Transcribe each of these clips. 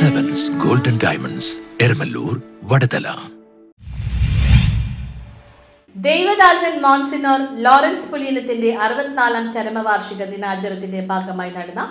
Diamonds Eramallur Vadathala Devadasan monsignor Lawrence പുലിയനത്തിന്റെ അറുപത്തിനാലാം ചരമവാർഷിക ദിനാചരണത്തിന്റെ ഭാഗമായി നടന്ന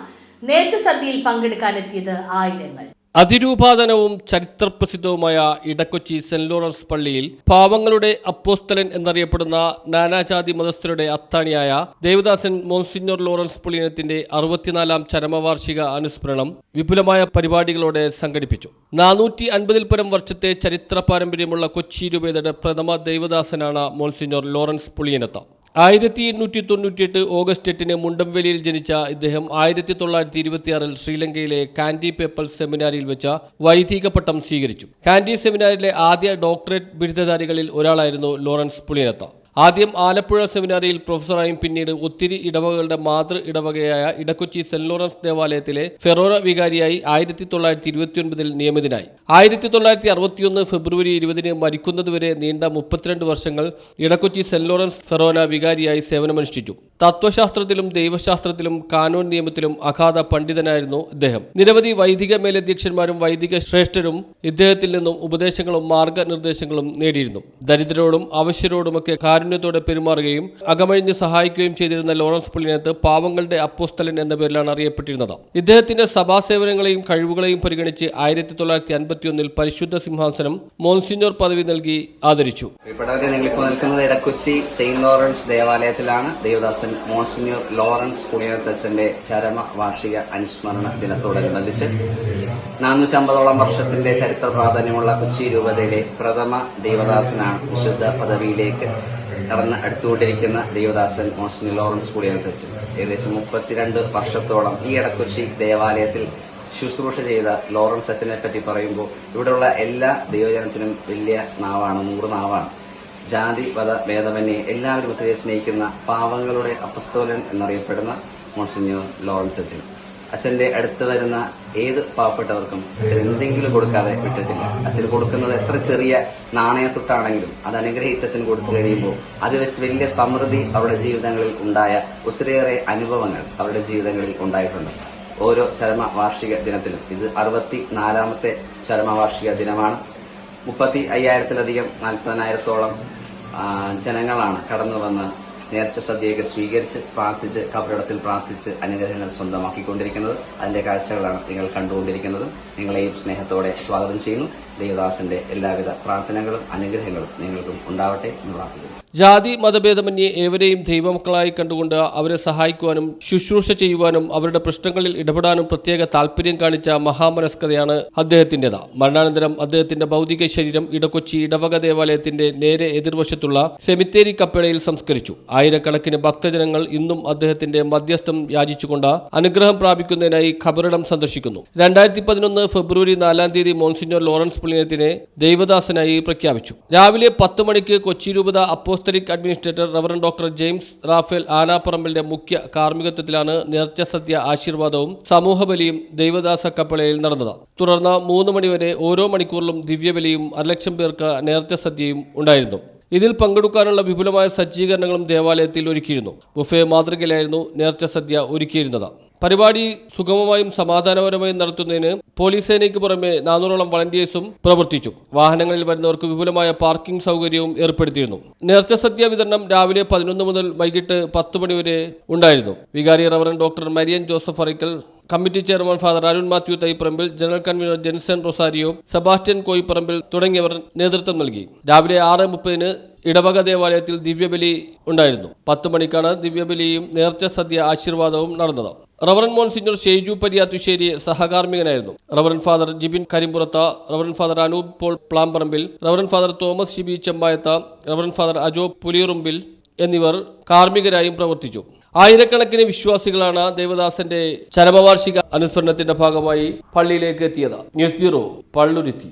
നേർച്ച സദ്യയിൽ പങ്കെടുക്കാനെത്തിയത് ആയിരങ്ങൾ. അതിരൂപാതനവും ചരിത്രപ്രസിദ്ധവുമായ ഇടക്കൊച്ചി സെന്റ് ലോറൻസ് പള്ളിയിൽ പാവങ്ങളുടെ അപ്പോസ്തലൻ എന്നറിയപ്പെടുന്ന നാനാജാതി മതസ്ഥരുടെ അത്താണിയായ ദേവദാസൻ മോൺസിഞ്ഞോർ ലോറൻസ് പുള്ളിയനത്തിന്റെ അറുപത്തിനാലാം ചരമവാർഷിക അനുസ്മരണം വിപുലമായ പരിപാടികളോടെ സംഘടിപ്പിച്ചു. നാനൂറ്റി അൻപതിൽ പരം വർഷത്തെ ചരിത്ര പാരമ്പര്യമുള്ള കൊച്ചി രൂപതയുടെ പ്രഥമ ദേവദാസനാണ് മോൺസിഞ്ഞോർ ലോറൻസ് പുളിയനത്ത ആയിരത്തി എണ്ണൂറ്റി തൊണ്ണൂറ്റിയെട്ട് ഓഗസ്റ്റ് എട്ടിന് മുണ്ടംവെളിയിൽ ജനിച്ച ഇദ്ദേഹം ആയിരത്തി തൊള്ളായിരത്തി ഇരുപത്തിയാറിൽ ശ്രീലങ്കയിലെ കാൻഡി പേപ്പൽ സെമിനാരിയിൽ വെച്ച വൈദിക പട്ടം സ്വീകരിച്ചു. കാൻഡി സെമിനാരിലെ ആദ്യ ഡോക്ടറേറ്റ് ബിരുദധാരികളിൽ ഒരാളായിരുന്നു ലോറൻസ് പുളിയനത്ത ആദ്യം ആലപ്പുഴ സെമിനാരിയിൽ പ്രൊഫസറായും പിന്നീട് ഒത്തിരി ഇടവകകളുടെ മാതൃ ഇടവകയായ ഇടക്കൊച്ചി സെന്റ് ലോറൻസ് ദേവാലയത്തിലെ ഫെറോറ വികാരിയായി ആയിരത്തി തൊള്ളായിരത്തി ഇരുപത്തിയൊൻപതിൽ നിയമിതനായി. ആയിരത്തി തൊള്ളായിരത്തി അറുപത്തിയൊന്ന് ഫെബ്രുവരി ഇരുപതിന് മരിക്കുന്നതുവരെ നീണ്ട മുപ്പത്തിരണ്ട് വർഷങ്ങൾ ഇടക്കൊച്ചി സെന്റ് ലോറൻസ് ഫെറോന വികാരിയായി സേവനമനുഷ്ഠിച്ചു. തത്വശാസ്ത്രത്തിലും ദൈവശാസ്ത്രത്തിലും കാനൂൻ നിയമത്തിലും അഗാധ പണ്ഡിതനായിരുന്നു ഇദ്ദേഹം. നിരവധി വൈദിക മേലധ്യക്ഷന്മാരും വൈദിക ശ്രേഷ്ഠരും ഇദ്ദേഹത്തിൽ നിന്നും ഉപദേശങ്ങളും മാർഗനിർദ്ദേശങ്ങളും നേടിയിരുന്നു. ദരിദ്രരോടും അവശ്യരോടുമൊക്കെ കാരുണ്യത്തോടെ പെരുമാറുകയും അകമഴിഞ്ഞ് സഹായിക്കുകയും ചെയ്തിരുന്ന ലോറൻസ് പുള്ളിനകത്ത് പാവങ്ങളുടെ അപ്പോസ്തലൻ എന്ന പേരിലാണ് അറിയപ്പെട്ടിരുന്നത്. ഇദ്ദേഹത്തിന്റെ സഭാസേവനങ്ങളെയും കഴിവുകളെയും പരിഗണിച്ച് ആയിരത്തി തൊള്ളായിരത്തി അൻപത്തിയൊന്നിൽ പരിശുദ്ധ സിംഹാസനം മോൺസിഞ്ഞോർ പദവി നൽകി ആദരിച്ചു. നിൽക്കുന്നത് ഇടക്കൊച്ചി സെയിന്റ് ലോറൻസ് ദേവാലയത്തിലാണ്. ദേവദാസൻ മോൺസിന്യൂർ ലോറൻസ് പുണ്യത്തച്ഛന്റെ ചരമ വാർഷിക അനുസ്മരണ ദിനത്തോടനുബന്ധിച്ച് നാനൂറ്റമ്പതോളം വർഷത്തിന്റെ ചരിത്ര പ്രാധാന്യമുള്ള കൊച്ചി രൂപതയിലെ പ്രഥമ ദേവദാസനാണ് വിശുദ്ധ പദവിയിലേക്ക് കടന്ന് അടുത്തുകൊണ്ടിരിക്കുന്ന ദേവദാസൻ മോൺസിനിയർ ലോറൻസ് പുണ്യത്തച്ഛൻ. ഏകദേശം മുപ്പത്തിരണ്ട് വർഷത്തോളം ഈ ഇടക്കൊച്ചി ദേവാലയത്തിൽ ശുശ്രൂഷ ചെയ്ത ലോറൻസ് അച്ഛനെ പറ്റി പറയുമ്പോൾ ഇവിടെയുള്ള എല്ലാ ദൈവജനത്തിനും വലിയ നാവാണ് നൂറ് നാവാണ്. ജാതി മത ഭേദമന്യേ എല്ലാവരും ഒത്തിരി സ്നേഹിക്കുന്ന പാവങ്ങളുടെ അപ്പസ്തോലൻ എന്നറിയപ്പെടുന്ന മോൺസിഞ്ഞോർ ലോറൻസ് അച്ഛൻ. അച്ഛന്റെ അടുത്ത് വരുന്ന ഏത് പാവപ്പെട്ടവർക്കും അച്ഛൻ എന്തെങ്കിലും കൊടുക്കാതെ വിട്ടിട്ടില്ല. അച്ഛൻ കൊടുക്കുന്നത് എത്ര ചെറിയ നാണയത്തൊട്ടാണെങ്കിലും അത് അനുഗ്രഹിച്ച് അച്ഛൻ കൊടുത്തു കഴിയുമ്പോൾ അത് വെച്ച് വലിയ സമൃദ്ധി അവരുടെ ജീവിതങ്ങളിൽ ഉണ്ടായ ഒത്തിരിയേറെ അനുഭവങ്ങൾ അവരുടെ ജീവിതങ്ങളിൽ ഉണ്ടായിട്ടുണ്ട്. ഓരോ ചരമ വാർഷിക ദിനത്തിലും ഇത് അറുപത്തി നാലാമത്തെ ചരമ വാർഷിക ദിനമാണ്. മുപ്പത്തി അയ്യായിരത്തിലധികം നാൽപ്പതിനായിരത്തോളം ജനങ്ങളാണ് കടന്നു വന്ന് നേർച്ച സദ്യയൊക്കെ സ്വീകരിച്ച് പ്രാർത്ഥിച്ച് കബറിടത്തിൽ പ്രാർത്ഥിച്ച് അനുഗ്രഹങ്ങൾ സ്വന്തമാക്കിക്കൊണ്ടിരിക്കുന്നത്. അതിന്റെ കാഴ്ചകളാണ് നിങ്ങൾ കണ്ടുകൊണ്ടിരിക്കുന്നത്. നിങ്ങളെയും സ്നേഹത്തോടെ സ്വാഗതം ചെയ്യുന്നു. ദേവദാസന്റെ എല്ലാവിധ പ്രാർത്ഥനകളും അനുഗ്രഹങ്ങളും നിങ്ങൾക്കും ഉണ്ടാവട്ടെ എന്ന് പ്രാർത്ഥിക്കുന്നു. ജാതി മതഭേദമന്യേ ഏവരെയും ദൈവമക്കളായി കണ്ടുകൊണ്ട് അവരെ സഹായിക്കുവാനും ശുശ്രൂഷ ചെയ്യുവാനും അവരുടെ പ്രശ്നങ്ങളിൽ ഇടപെടാനും പ്രത്യേക താല്പര്യം കാണിച്ച മഹാമനസ്കതയാണ് അദ്ദേഹത്തിന്റെത്. മരണാനന്തരം അദ്ദേഹത്തിന്റെ ഭൗതിക ശരീരം ഇടക്കൊച്ചി ഇടവക ദേവാലയത്തിന്റെ നേരെ എതിർവശത്തുള്ള സെമിത്തേരി കപ്പേളയിൽ സംസ്കരിച്ചു. ആയിരക്കണക്കിന് ഭക്തജനങ്ങൾ ഇന്നും അദ്ദേഹത്തിന്റെ മധ്യസ്ഥം യാചിച്ചുകൊണ്ട് അനുഗ്രഹം പ്രാപിക്കുന്നതിനായി ഖബറിടം സന്ദർശിക്കുന്നു. രണ്ടായിരത്തി പതിനൊന്ന് ഫെബ്രുവരി നാലാം തീയതി മോൺസിഞ്ഞോർ ലോറൻസ് പുള്ളിയത്തിനെ ദൈവദാസനായി പ്രഖ്യാപിച്ചു. രാവിലെ പത്ത് മണിക്ക് കൊച്ചി രൂപത apostolic administrator reverend doctor James Raphael ആനാപ്പറമ്പിലിന്റെ മുഖ്യ കാർമ്മികത്വത്തിലാണ് നേർച്ച സദ്യ ആശീർവാദവും സമൂഹബലിയും ദൈവദാസ കപ്പളയിൽ നടന്നത്. തുടർന്ന് മൂന്ന് മണിവരെ ഓരോ മണിക്കൂറിലും ദിവ്യബലിയും അരലക്ഷം പേർക്ക് നേർച്ച സദ്യയും ഉണ്ടായിരുന്നു. ഇതിൽ പങ്കെടുക്കാനുള്ള വിപുലമായ സജ്ജീകരണങ്ങളും ദേവാലയത്തിൽ ഒരുക്കിയിരുന്നു. ബുഫേ മാതൃകയിലായിരുന്നു നേർച്ച സദ്യ ഒരുക്കിയിരുന്നത്. പരിപാടി സുഗമമായും സമാധാനപരമായും നടത്തുന്നതിന് പോലീസ് സേനയ്ക്ക് പുറമെ നാനൂറോളം വളണ്ടിയേഴ്സും പ്രവർത്തിച്ചു. വാഹനങ്ങളിൽ വരുന്നവർക്ക് വിപുലമായ പാർക്കിംഗ് സൗകര്യവും ഏർപ്പെടുത്തിയിരുന്നു. നേർച്ച സദ്യ വിതരണം രാവിലെ പതിനൊന്ന് മുതൽ വൈകിട്ട് പത്ത് മണി വരെ ഉണ്ടായിരുന്നു. വികാരി reverend doctor Marian Joseph Arakkal committee chairman father Arun Mathew Thaiparambil general convener Jenson Rosario Sebastian Koyiparambil തുടങ്ങിയവർ നേതൃത്വം നൽകി. രാവിലെ ആറ് മുപ്പതിന് ഇടവക ദേവാലയത്തിൽ ദിവ്യബലി ഉണ്ടായിരുന്നു. പത്ത് മണിക്കാണ് ദിവ്യബലിയും നേർച്ച സദ്യ ആശീർവാദവും നടന്നത്. Reverend monsignor Shaiju Pariyathussery സഹകാർമികനായിരുന്നു reverend father Jibin Karimpurath reverend father Anoop Paul Plamparambil reverend father Thomas Shibi Chempayath reverend father Ajo Puliyarumbil എന്നിവർ കാർമ്മികരായും പ്രവർത്തിച്ചു. ആയിരക്കണക്കിന് വിശ്വാസികളാണ് ദേവദാസന്റെ ചരമവാർഷിക അനുസ്മരണത്തിന്റെ ഭാഗമായി പള്ളിയിലേക്ക് എത്തിയത്. News bureau Palluruthy.